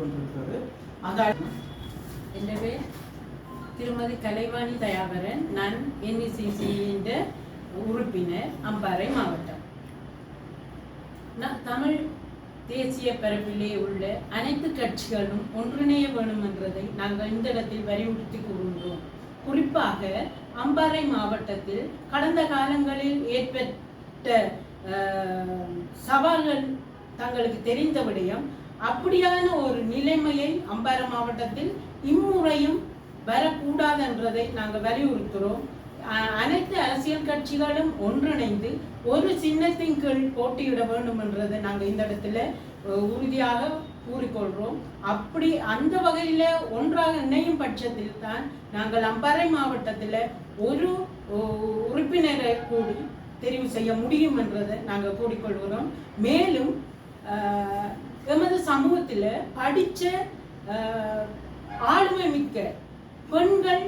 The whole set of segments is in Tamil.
கொண்டிருக்கிறது. அந்த என் திருமதி கலைவாணி தயாகரன். நான் என்இசிசியின் உறுப்பினர் அம்பாறை மாவட்டம். நான் தமிழ் தேசிய பரப்பிலே உள்ள அனைத்து கட்சிகளும் ஒன்றிணைய வேணும் என்றதை நாங்கள் இந்த இடத்தில் வலியுறுத்தி கூறுகின்றோம். குறிப்பாக அம்பாறை மாவட்டத்தில் கடந்த காலங்களில் ஏற்பட்ட சவால்கள் தங்களுக்கு தெரிந்த விடயம் அப்படியான ஒரு நிலைமையை அம்பாறை மாவட்டத்தில் இம்முறையும் வரக்கூடாது என்றதை நாங்கள் வலியுறுத்துகிறோம். அனைத்து அரசியல் கட்சிகளும் ஒன்றிணைந்து ஒரு சின்னத்தின் கீழ் போட்டியிட வேண்டும் என்றதை நாங்கள் இந்த இடத்துல உறுதியாக கூறிக்கொள்கிறோம். அப்படி அந்த வகையில் ஒன்றாக இணையும் பட்சத்தில் தான் நாங்கள் அம்பாறை மாவட்டத்தில் ஒரு உறுப்பினரை கூடி தெரிவு செய்ய முடியும் என்றதை நாங்கள் கூறிக்கொள்கிறோம். மேலும் எமது சமூகத்தில் படித்த ஆளுமை மிக்க பெண்கள்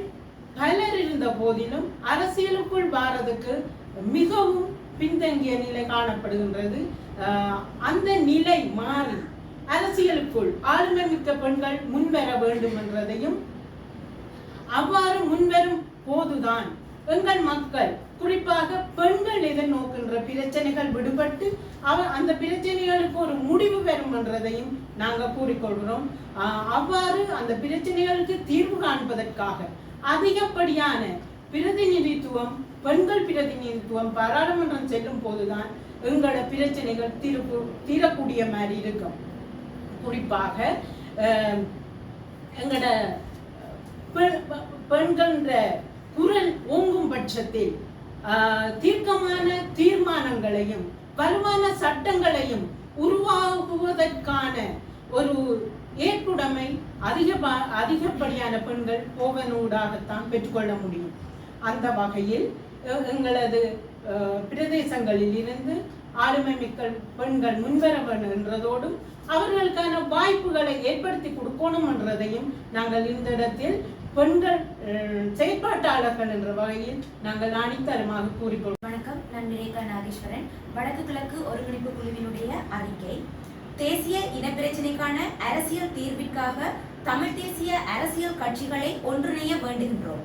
பலர் இருந்த போதிலும் அரசியலுக்குள் வாரதுக்கு மிகவும் பின்தங்கிய நிலை காணப்படுகின்றது. அந்த நிலை மாறி அரசியலுக்குள் ஆளுமை மிக்க பெண்கள் முன்வர வேண்டும் என்றதையும் அவ்வாறு முன்வரும் போதுதான் எங்கள் மக்கள் குறிப்பாக பெண்கள் எதிர்நோக்கின்ற பிரச்சனைகள் விடுபட்டு அவ அந்த பிரச்சனைகளுக்கு ஒரு முடிவு பெறும் என்றதையும் நாங்கள் கூறிக்கொள்கிறோம். ஆஹ் அவ்வாறு அந்த பிரச்சனைகளுக்கு தீர்வு காண்பதற்காக அதிகப்படியான பிரதிநிதித்துவம் பெண்கள் பிரதிநிதித்துவம் பாராளுமன்றம் செல்லும் போதுதான் எங்களோட பிரச்சனைகள் தீர்ப்பு தீரக்கூடிய மாதிரி இருக்கும். குறிப்பாக ஆஹ் எங்களோட பெண் பெண்கள்ன்ற குரல் ஓங்கும் பட்சத்தில் தீர்க்கமான தீர்மானங்களையும் வலுவான சட்டங்களையும் உருவாகுவதற்கான ஒரு ஏற்புடைமை அதிக அதிகப்படியான பெண்கள் போகனூடாகத்தான் பெற்றுக்கொள்ள முடியும். அந்த வகையில் எங்களது அஹ், பிரதேசங்களில் இருந்து ஆளுமை மிக்க பெண்கள் முன்வர வேண்டும் என்றதோடும் அவர்களுக்கான வாய்ப்புகளை ஏற்படுத்தி கொடுக்கணும் என்றதையும் நாங்கள் இந்த இடத்தில் பெண்கள் செயற்பாட்டாளர்கள் என்ற வகையில் நாங்கள் அணித்தரமாக கூறிக்கொள்வோம் வணக்கம் நான் விவேகா நாகேஸ்வரன். வடக்கு கிழக்கு ஒருங்கிணைப்பு குழுவினுடைய அறிக்கை. தேசிய இனப்பிரச்சினைக்கான அரசியல் தீர்விற்காக தமிழ் தேசிய அரசியல் கட்சிகளை ஒன்றிணைய வேண்டுகின்றோம்.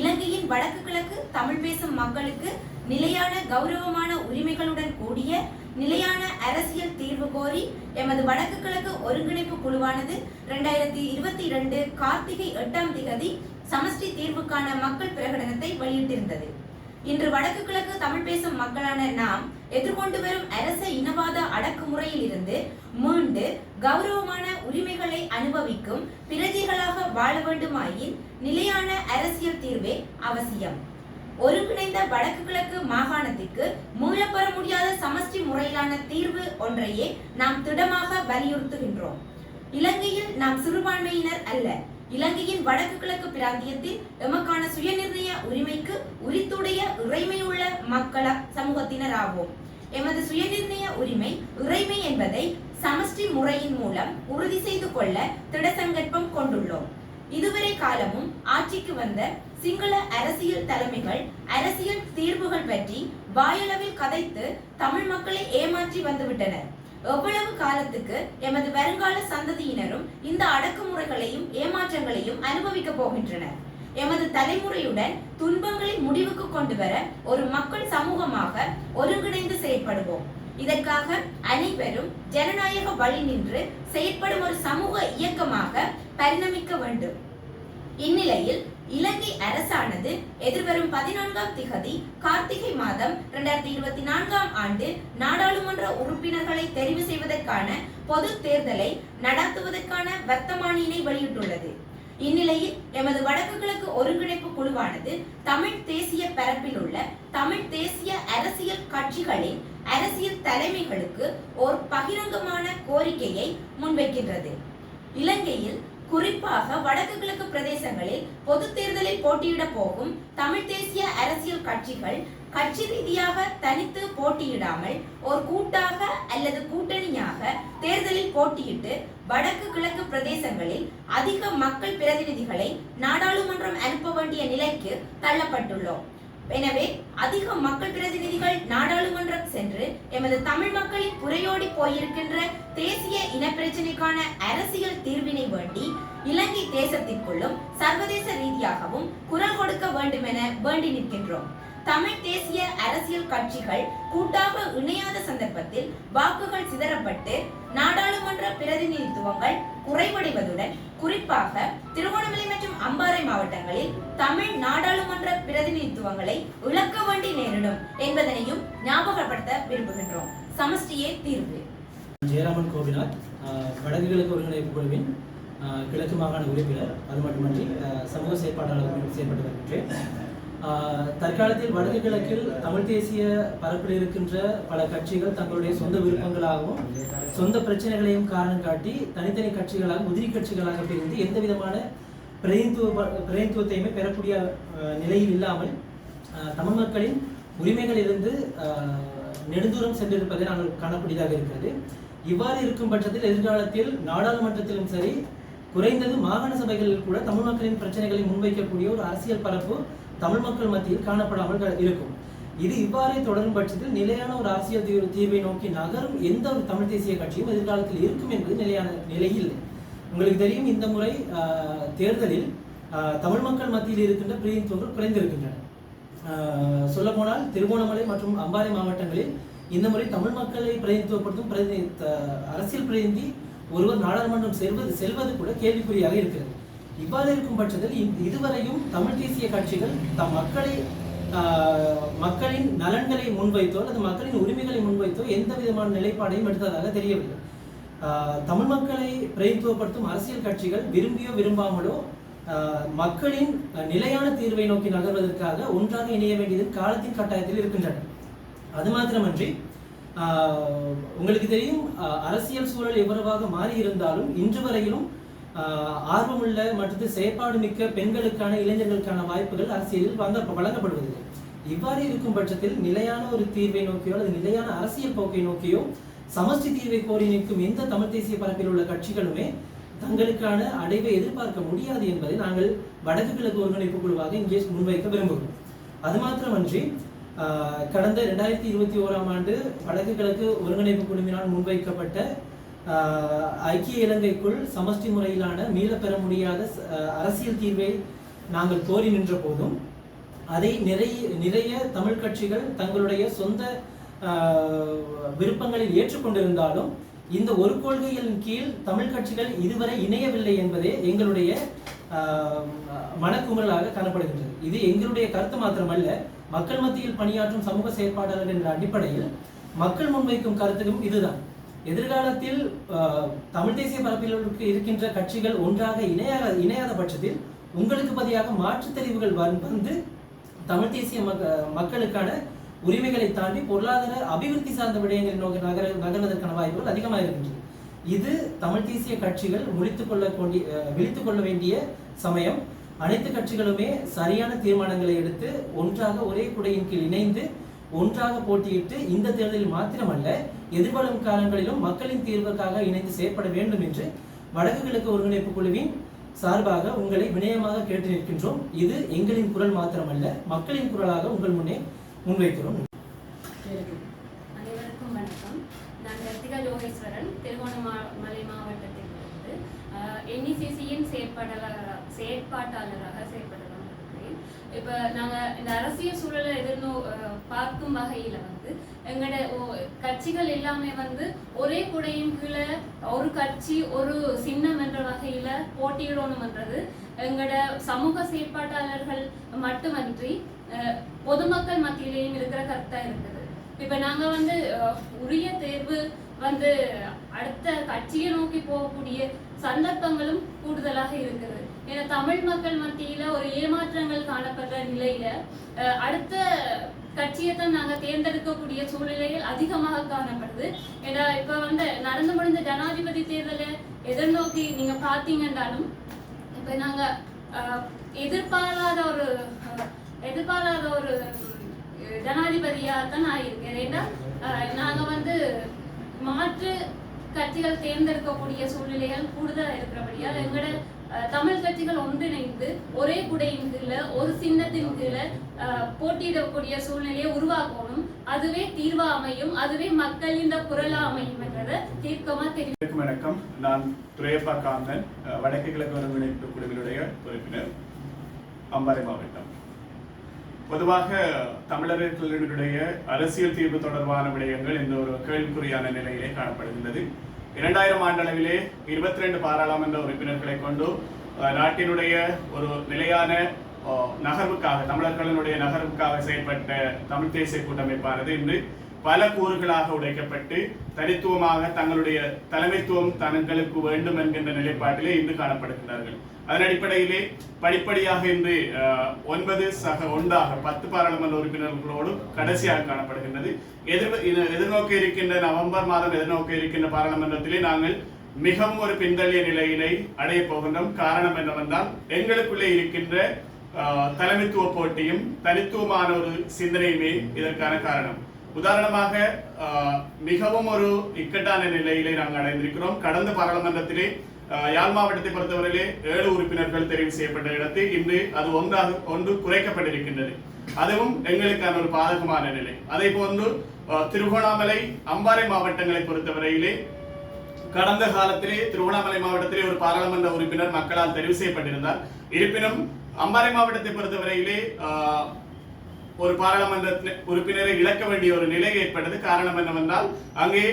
இலங்கையின் வடக்கு கிழக்கு தமிழ் பேசும் மக்களுக்கு நிலையான கௌரவமான உரிமைகளுடன் கூடிய நிலையான அரசியல் தீர்வு கோரி எமது வடக்கு கிழக்கு ஒருங்கிணைப்பு குழுவானது இரண்டாயிரத்தி இருபத்தி இரண்டு கார்த்திகை எட்டாம் திகதி சமஷ்டி தீர்வுக்கான மக்கள் பிரகடனத்தை வெளியிட்டிருந்தது. இன்று வடக்கு கிழக்கு தமிழ் பேசும் மக்களான நாம் எதிர்கொண்டு வரும் அரச இனவாத அடக்குமுறையில் இருந்து மீண்டு கௌரவமான உரிமைகளை அனுபவிக்கும் பிரஜைகளாக வாழ வேண்டுமாயின் நிலையான அரசியல் தீர்வே அவசியம். ஒருங்கிணைந்த வடக்கு கிழக்கு மாகாணத்திற்கு மீளப்பெற முடியாத சமஷ்டி முறையிலான தீர்வு ஒன்றையே நாம் திடமாக வலியுறுத்துகின்றோம். இலங்கையில் நாம் சிறுபான்மையினர் அல்ல. இலங்கையின் வடக்கு கிழக்கு பிராந்தியத்தில் எமக்கான சுயநிர்ணய உரிமைக்கு உரித்துடைய இறைமையுள்ள மக்கள சமூகத்தினர் ஆவோம். எமது சுயநிர்ணய உரிமை இறைமை என்பதை சமஷ்டி முறையின் மூலம் உறுதி செய்து கொள்ள திடசங்கற்பம் கொண்டுள்ளோம். இதுவரை காலமும் ஆட்சிக்கு வந்த சிங்கள அரசியல் தலைமைகள் அரசியல் தீர்வுகள் பற்றி வாயளவில் கதைத்து தமிழ் மக்களை ஏமாற்றி வந்துவிட்டனர். எவ்வளவு காலத்துக்கு எமது வருங்கால சந்ததியினரும் இந்த அடக்குமுறைகளையும் ஏமாற்றங்களையும் அனுபவிக்க போகின்றனர். எமது தலைமுறையுடன் துன்பங்களை முடிவுக்கு கொண்டு வர ஒரு மக்கள் சமூகமாக ஒருங்கிணைந்து செயற்படுவோம். இதற்காக அனைவரும் ஜனநாயக வழி நின்று செயற்படும் ஒரு சமூக இயக்கமாக பரிணமிக்க வேண்டும். இந்நிலையில் இலங்கை அரசானது எதிர்வரும் பதினான்காம் திகதி கார்த்திகை மாதம் இரண்டாயிரத்தி இருபத்தி நான்காம் ஆண்டு நாடாளுமன்ற உறுப்பினர்களை தெரிவு செய்வதற்கான பொது தேர்தலை நடத்துவதற்கான வர்த்தமானியினை வெளியிட்டுள்ளது. இந்நிலையில் எமது வடக்கு கிழக்கு ஒருங்கிணைப்பு குழுவானது தமிழ் தேசிய பரப்பில் உள்ள தமிழ் தேசிய அரசியல் கட்சிகளின் அரசியல் தலைமைகளுக்கு ஓர் பகிரங்கமான கோரிக்கையை முன்வைக்கின்றது. இலங்கையில் குறிப்பாக வடக்கு கிழக்கு பிரதேசங்களில் பொது தேர்தலில் போட்டியிட போகும் தமிழ் தேசிய அரசியல் கட்சிகள் கட்சி ரீதியாக தனித்து போட்டியிடாமல் ஒரு கூட்டாக அல்லது கூட்டணியாக தேர்தலில் போட்டியிட்டு வடக்கு கிழக்கு பிரதேசங்களில் அதிக மக்கள் பிரதிநிதிகளை நாடாளுமன்றம் அனுப்ப வேண்டிய நிலைக்கு தள்ளப்பட்டுள்ளோம். எனவே அதிக மக்கள் பிரதிநிதிகள் நாடாளுமன்றம் சென்று எமது தமிழ் மக்களின் புறையோடி போயிருக்கின்ற தேசிய இனப்பிரச்சினைக்கான அரசியல் தீர்வினை வேண்டி இலங்கை தேசத்திற்குள்ளும் சர்வதேச ரீதியாகவும் குரல் கொடுக்க வேண்டும் என வேண்டி நிற்கின்றோம். தமிழ் தேசிய அரசியல் கட்சிகள் கூட்டாக இணையாத சந்தர்ப்பத்தில் வாக்குகள் சிதறப்பட்டு நாடாளுமன்ற பிரதிநிதித்துவங்கள் குறைவடைவதுடன் குறிப்பாக திருகோணமலை மற்றும் அம்பாறை மாவட்டங்களில் தமிழ் நாடாளுமன்ற பிரதிநிதித்துவங்களை இழக்க வேண்டி நேரிடும் என்பதனையும் ஞாபகப்படுத்த விரும்புகின்றோம். சமஷ்டியே தீர்வு. ஜெயராமன் கோபிநாத் வடகிழக்கு ஒருங்கிணைப்பு குழுவின் கிழக்கு மாகாண உறுப்பினர். அது மட்டுமன்றி சமூக செயற்பாட்டாளர் செயற்பட்டு வருகின்றேன் தற்காலத்தில் வடக்கு கிழக்கில் தமிழ் தேசிய பரப்பில் இருக்கின்ற பல கட்சிகள் தங்களுடைய சொந்த விருப்பங்களாகவும் சொந்த பிரச்சனைகளையும் காரணம் காட்டி தனித்தனி கட்சிகளாக உதிரி கட்சிகளாக பிரிந்து எந்த விதமான பிரதிநிதித்துவ பிரதிநிதித்துவத்தையுமே பெறக்கூடிய நிலையில் இல்லாமல் ஆஹ், தமிழ் மக்களின் உரிமைகளிலிருந்து ஆஹ், நெடுந்தூரம் சென்றிருப்பதை நாங்கள் காணக்கூடியதாக இருக்கிறது. இவ்வாறு இருக்கும் பட்சத்தில் எதிர்காலத்தில் நாடாளுமன்றத்திலும் சரி குறைந்தது மாகாண சபைகளில் கூட தமிழ் மக்களின் பிரச்சனைகளை முன்வைக்கக்கூடிய ஒரு அரசியல் பரப்பு தமிழ் மக்கள் மத்தியில் காணப்படாமல் இருக்கும். இது இவ்வாறே தொடரும் பட்சத்தில் நிலையான ஒரு அரசியல் தீர்வு தீர்வை நோக்கி நகரும் எந்த ஒரு தமிழ் தேசிய கட்சியும் எதிர்காலத்தில் இருக்கும் என்பது நிலையான நிலையில் உங்களுக்கு தெரியும் இந்த முறை தேர்தலில் தமிழ் மக்கள் மத்தியில் இருக்கின்ற பிரதிநிதித்துவங்கள் குறைந்திருக்கின்றன. சொல்லப்போனால் திருகோணமலை மற்றும் அம்பாறை மாவட்டங்களில் இந்த முறை தமிழ் மக்களை பிரதிநிதித்துவப்படுத்தும் பிரதி த- அரசியல் பிரதிநிதி ஒருவர் நாடாளுமன்றம் செல்வது செல்வது கூட கேள்விக்குறியாக இருக்கிறது. இவ்வாறு இருக்கும் பட்சத்தில் இதுவரையும் தமிழ் தேசிய கட்சிகள் தம் மக்களை மக்களின் நலன்களை முன்வைத்தோ அல்லது மக்களின் உரிமைகளை முன்வைத்தோ எந்த விதமான நிலைப்பாடையும் எடுத்ததாக தெரியவில்லை. தமிழ் மக்களை பிரதித்துவப்படுத்தும் அரசியல் கட்சிகள் விரும்பியோ விரும்பாமலோ மக்களின் நிலையான தீர்வை நோக்கி நகர்வதற்காக ஒன்றாக இணைய வேண்டியது காலத்தின் கட்டாயத்தில் இருக்கின்றன. அது மாத்திரமன்றி உங்களுக்கு தெரியும் அரசியல் சூழல் எவ்வளவாக மாறி இருந்தாலும் இன்று வரையிலும் ஆர்வமுள்ள மற்றும் செயற்பாடு மிக்க பெண்களுக்கான இளைஞர்களுக்கான வாய்ப்புகள் அரசியலில் வந்த வழங்கப்படுவதில்லை. இவ்வாறு இருக்கும் பட்சத்தில் நிலையான ஒரு தீர்வை நோக்கியோ அல்லது நிலையான அரசியல் போக்கை நோக்கியோ சமஷ்டி தீர்வை கோரி நிற்கும் எந்த தமிழ் தேசிய பரப்பில் உள்ள கட்சிகளுமே தங்களுக்கான அடைவை எதிர்பார்க்க முடியாது என்பதை நாங்கள் வடக்கு கிழக்கு ஒருங்கிணைப்பு குழுவாக இங்கே முன்வைக்க விரும்புகிறோம். அது மாத்திரமன்றி கடந்த ரெண்டாயிரத்தி இருபத்தி ஓராம் ஆண்டு வடக்கு கிழக்கு ஒருங்கிணைப்பு குழுவினால் முன்வைக்கப்பட்ட ஐக்கிய இலங்கைக்குள் சமஷ்டி முறையிலான மீளப் பெற முடியாத அரசியல் தீர்வை நாங்கள் கோரி நின்ற போதும் அதை நிறைய நிறைய தமிழ் கட்சிகள் தங்களுடைய சொந்த விருப்பங்களில் ஏற்றுக்கொண்டிருந்தாலும் இந்த ஒரு கொள்கையின் கீழ் தமிழ் கட்சிகள் இதுவரை இணையவில்லை என்பதே எங்களுடைய மனக்குமலாக மனக்குமுறலாக காணப்படுகின்றது. இது எங்களுடைய கருத்து மாத்திரமல்ல மக்கள் மத்தியில் பணியாற்றும் சமூக செயற்பாட்டாளர் என்ற அடிப்படையில் மக்கள் முன்வைக்கும் கருத்துக்கும் இதுதான். எதிர்காலத்தில் தமிழ் தேசிய பரப்பில் இருக்கின்ற கட்சிகள் ஒன்றாக இணையாக இணையாத பட்சத்தில் உங்களுக்கு பதிலாக மாற்றுத் தெரிவுகள் வந்து தமிழ் தேசிய மக்க மக்களுக்கான உரிமைகளை தாண்டி பொருளாதார அபிவிருத்தி சார்ந்த விடயங்கள் நோக்கி நகர நகர்வதற்கான வாய்ப்புகள் அதிகமாக இருக்கின்றது. இது தமிழ் தேசிய கட்சிகள் முடித்துக் கொள்ள கொண்டி விழித்துக் கொள்ள வேண்டிய சமயம். அனைத்து கட்சிகளுமே சரியான தீர்மானங்களை எடுத்து ஒன்றாக ஒரே குடையின் கீழ் இணைந்து ஒன்றாக போட்டியிட்டு இந்த தேர்தலில் மாத்திரமல்ல எதிர்வரும் காலங்களிலும் மக்களின் தீர்வுக்காக இணைந்து செயற்பட வேண்டும் என்று வடக்கு கிழக்கு ஒருங்கிணைப்பு குழுவின் சார்பாக உங்களை வினயமாக கேட்டு நிற்கின்றோம். இது எங்களின் குரல் மாத்திரமல்ல மக்களின் குரலாக உங்கள் முன்னே முன்வைக்கிறோம். அனைவருக்கும் வணக்கம். நான் கர்த்திகா யோகேஸ்வரன் திருகோணமலை மாவட்டத்திலிருந்து என்இசிசியின் செயற்பாட்டாளராக செயற்பாட்டாளராக செயற்பட்டு கொண்டிருக்கிறேன் இப்போ நாங்கள் இந்த அரசியல் சூழலை எதிர்நோ பார்க்கும் வகையில் வந்து எங்களோட கட்சிகள் எல்லாமே வந்து ஒரே குடையின் கீழே ஒரு கட்சி ஒரு சின்னம் என்ற வகையில போட்டியிடணும்ன்றது எங்களோட சமூக செயற்பாட்டாளர்கள் மட்டுமன்றி அஹ், பொதுமக்கள் மத்தியிலேயும் இருக்கிற கருத்தா இருக்குது இப்ப நாங்க வந்து உரிய தேர்வு வந்து அடுத்த கட்சியை நோக்கி போகக்கூடிய சந்தர்ப்பங்களும் கூடுதலாக இருக்குது. ஏன்னா தமிழ் மக்கள் மத்தியில ஒரு ஏமாற்றங்கள் காணப்படுற நிலையில அஹ், அடுத்த கட்சியை தான் நாங்க தேர்ந்தெடுக்கக்கூடிய சூழ்நிலைகள் அதிகமாக காணப்படுது. ஏன்னா இப்ப வந்து நடந்து முடிந்த ஜனாதிபதி தேர்தலை எதிர்நோக்கி நீங்க பாத்தீங்கன்னாலும் இப்ப நாங்க எதிர்பாராத ஒரு எதிர்பாராத ஒரு ஜனாதிபதியா தான் நான் இருக்கேன் ஏன்னா அஹ், நாங்க வந்து மாற்று கட்சிகள் தேர்ந்தெடுக்கக்கூடிய சூழ்நிலைகள் கூடுதலா இருக்கிறபடியால் எங்களோட தமிழ் கட்சிகள் ஒன்றிணைந்து ஒரே குடையின் கீழே ஒரு சின்னத்தின் கீழே போட்டியிடக்கூடிய சூழ்நிலையை உருவாக்கணும். அதுவே தீர்வா அமையும் அதுவே மக்களின் குரலா அமையும் என்றதை தீர்க்கமா தெரியும். வணக்கம். நான் துரையப்பா காந்தன் வடக்கு கிழக்கு ஒருங்கிணைப்பு குழுவினுடைய உறுப்பினர் அம்பாறை மாவட்டம். பொதுவாக தமிழர்களுடைய அரசியல் தீர்வு தொடர்பான விடயங்கள் இந்த ஒரு கேள்விக்குறியான நிலையிலே காணப்படுகின்றது. இரண்டாயிரம் ஆண்டளவிலே இருபத்தி ரெண்டு பாராளுமன்ற உறுப்பினர்களை கொண்டு அஹ், நாட்டினுடைய ஒரு நிலையான அஹ், நகர்வுக்காக தமிழர்களினுடைய நகர்வுக்காக செயல்பட்ட தமிழ் தேசிய கூட்டமைப்பானது இன்று பல கூறுகளாக உடைக்கப்பட்டு தனித்துவமாக தங்களுடைய தலைமைத்துவம் தங்களுக்கு வேண்டும் என்கின்ற நிலைப்பாட்டிலே இன்று காணப்படுகின்றார்கள். அதன் அடிப்படையிலே படிப்படியாக இன்று ஒன்பது சக ஒன்றாக பத்து பாராளுமன்ற உறுப்பினர்களோடு கடைசியாக காணப்படுகின்றது. எதிர் இது எதிர்நோக்க இருக்கின்ற நவம்பர் மாதம் எதிர்நோக்க இருக்கின்ற பாராளுமன்றத்திலே நாங்கள் மிகவும் ஒரு பின்தள்ளிய நிலையினை அடைய போகின்றோம். காரணம் என்னவென்றால் எங்களுக்குள்ளே இருக்கின்ற தலைமைத்துவ போட்டியும் தனித்துவமான ஒரு சிந்தனையுமே இதற்கான காரணம். உதாரணமாக மிகவும் ஒரு இக்கட்டான நிலையிலே நாங்கள் அடைந்திருக்கிறோம். கடந்த பாராளுமன்றத்திலே யாழ் மாவட்டத்தை பொறுத்தவரையிலே ஏழு உறுப்பினர்கள் தெரிவு செய்யப்பட்ட இடத்தில் இன்று அது ஒன்றாக ஒன்று குறைக்கப்பட்டிருக்கின்றது. அதுவும் எங்களுக்கான ஒரு பாதகமான நிலை. அதே போன்று திருகோணாமலை அம்பாறை மாவட்டங்களை பொறுத்தவரையிலே கடந்த காலத்திலே திருவண்ணாமலை மாவட்டத்திலே ஒரு பாராளுமன்ற உறுப்பினர் மக்களால் தெரிவு செய்யப்பட்டிருந்தார். இருப்பினும் அம்பாறை மாவட்டத்தை பொறுத்தவரையிலே ஒரு பாராளுமன்ற உறுப்பினரை இழக்க வேண்டிய ஒரு நிலை ஏற்பட்டது. காரணம் என்னவென்றால் அங்கே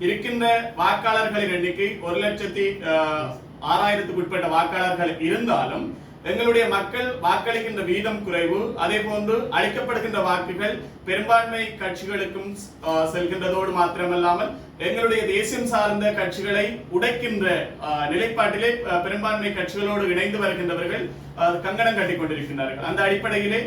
இருக்கின்ற வாக்காளர்களின் எண்ணிக்கை ஒரு லட்சத்தி ஆஹ், ஆறாயிரத்துக்கு உட்பட்ட வாக்காளர்கள் இருந்தாலும் எங்களுடைய மக்கள் வாக்களிக்கின்ற வீதம் குறைவு அதே போன்று அளிக்கப்படுகின்ற வாக்குகள் பெரும்பான்மை கட்சிகளுக்கும் செல்கின்றதோடு மாத்திரமல்லாமல் எங்களுடைய தேசியம் சார்ந்த கட்சிகளை உடைக்கின்ற நிலைப்பாட்டிலே பெரும்பான்மை கட்சிகளோடு இணைந்து வருகின்றவர்கள் கங்கணம் கட்டிக் கொண்டிருக்கின்றார்கள். அந்த அடிப்படையிலே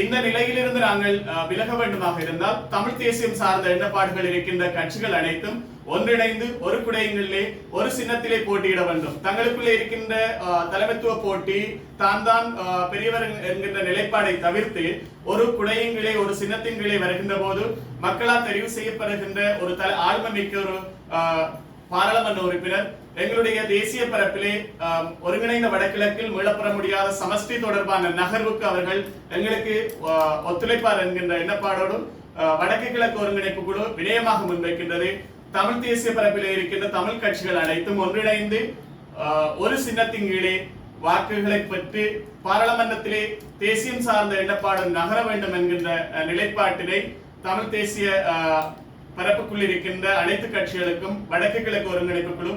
இந்த நிலையிலிருந்து நாங்கள் விலக வேண்டுமாக இருந்தால் தமிழ் தேசியம் சார்ந்த எண்ணப்பாடுகள் இருக்கின்ற கட்சிகள் அனைத்தும் ஒன்றிணைந்து ஒரு குடையங்களிலே ஒரு சின்னத்திலே போட்டியிட வேண்டும். தங்களுக்குள்ளே இருக்கின்ற அஹ், தலைமைத்துவ போட்டி தான் தான் பெரியவர் என்கின்ற நிலைப்பாடை தவிர்த்து ஒரு குடையங்களே ஒரு சின்னத்தின்களே வருகின்ற போது மக்களால் தெரிவு செய்யப்படுகின்ற ஒரு தல ஆழ்மமிக்க ஒரு அஹ், பாராளுமன்ற உறுப்பினர் எங்களுடைய தேசிய பரப்பிலே ஒருங்கிணைந்த வடகிழக்கில் மீளப்பெற முடியாத சமஷ்டி தொடர்பான நகர்வுக்கு அவர்கள் எங்களுக்கு ஒத்துழைப்பார் என்கின்ற எண்ணப்பாடோடும் வடக்கு கிழக்கு ஒருங்கிணைப்பு குழு விடயமாக முன்வைக்கின்றது. தமிழ் தேசிய பரப்பிலே இருக்கின்ற தமிழ் கட்சிகள் அனைத்தும் ஒன்றிணைந்து ஒரு சின்னத்தின் கீழே வாக்குகளை பெற்று பாராளுமன்றத்திலே தேசியம் சார்ந்த எண்ணப்பாடு நகர வேண்டும் என்கின்ற நிலைப்பாட்டினை தமிழ் தேசிய பரப்புக்குள் இருக்கின்ற அனைத்து கட்சிகளுக்கும் வடக்கு கிழக்கு ஒருங்கிணைப்பு குழு